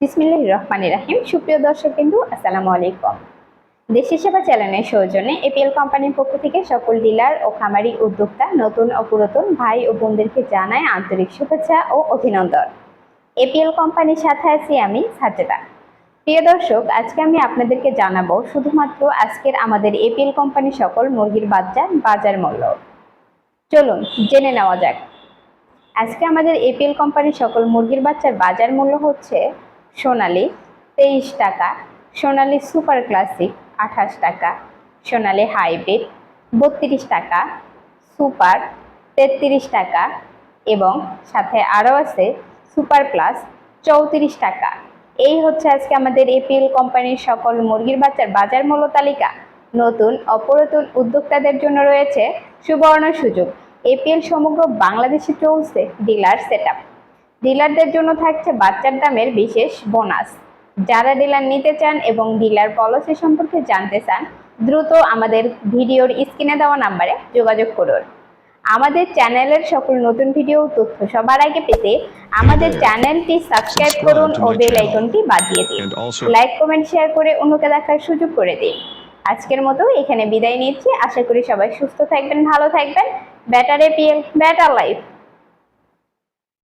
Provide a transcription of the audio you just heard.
বিসমিল্লাহ রহমান রাহিম। সুপ্রিয় দর্শক বিন্দু আসসালামু আলাইকুম। দেশি সেবা চ্যানেলের সৌজন্যে এপিএল কোম্পানির পক্ষ থেকে সকল ডিলার ও খামারি উদ্যোক্তা, নতুন ও পুরাতন ভাই ও বোনদেরকে জানায় আন্তরিক শুভেচ্ছা ও অভিনন্দন। এপিএল কোম্পানির সাথে আছি আমি সাজেদা। প্রিয় দর্শক, আজকে আমি আপনাদেরকে জানাব শুধুমাত্র আজকের আমাদের এপিএল কোম্পানির সকল মুরগির বাচ্চার বাজার মূল্য। চলুন জেনে নেওয়া যাক। আজকে আমাদের এপিএল কোম্পানির সকল মুরগির বাচ্চার বাজার মূল্য হচ্ছে সোনালি তেইশ টাকা, সোনালি সুপার ক্লাসিক আঠাশ টাকা, সোনালি হাইব্রিড বত্রিশ টাকা, সুপার তেত্রিশ টাকা এবং সাথে আরও আছে সুপার প্লাস চৌত্রিশ টাকা। এই হচ্ছে আজকে আমাদের এপিএল কোম্পানির সকল মুরগির বাচ্চার বাজার মূল্য তালিকা। নতুন, অপরাতন উদ্যোক্তাদের জন্য রয়েছে সুবর্ণ সুযোগ। এপিএল সমগ্র বাংলাদেশে চলছে ডিলার সেট ডিলারদের জন্য থাকছে বাচ্চার দামের বিশেষ বোনাস। যারা ডিলার নিতে চান এবং ডিলার পলিসি সম্পর্কে জানতে চান দ্রুত আমাদের ভিডিওর স্ক্রিনে দেওয়া নাম্বারে যোগাযোগ করুন। আমাদের চ্যানেলের সকল নতুন ভিডিও তথ্য সবার আগে পেতে আমাদের চ্যানেলটি সাবস্ক্রাইব করুন ও বেল আইকনটি বাজিয়ে দিন। লাইক কমেন্ট শেয়ার করে অন্যকে দেখার সুযোগ করে দিন। আজকের মতো এখানে বিদায় নিচ্ছি। আশা করি সবাই সুস্থ থাকবেন ভালো থাকবেন। Batter APL batter life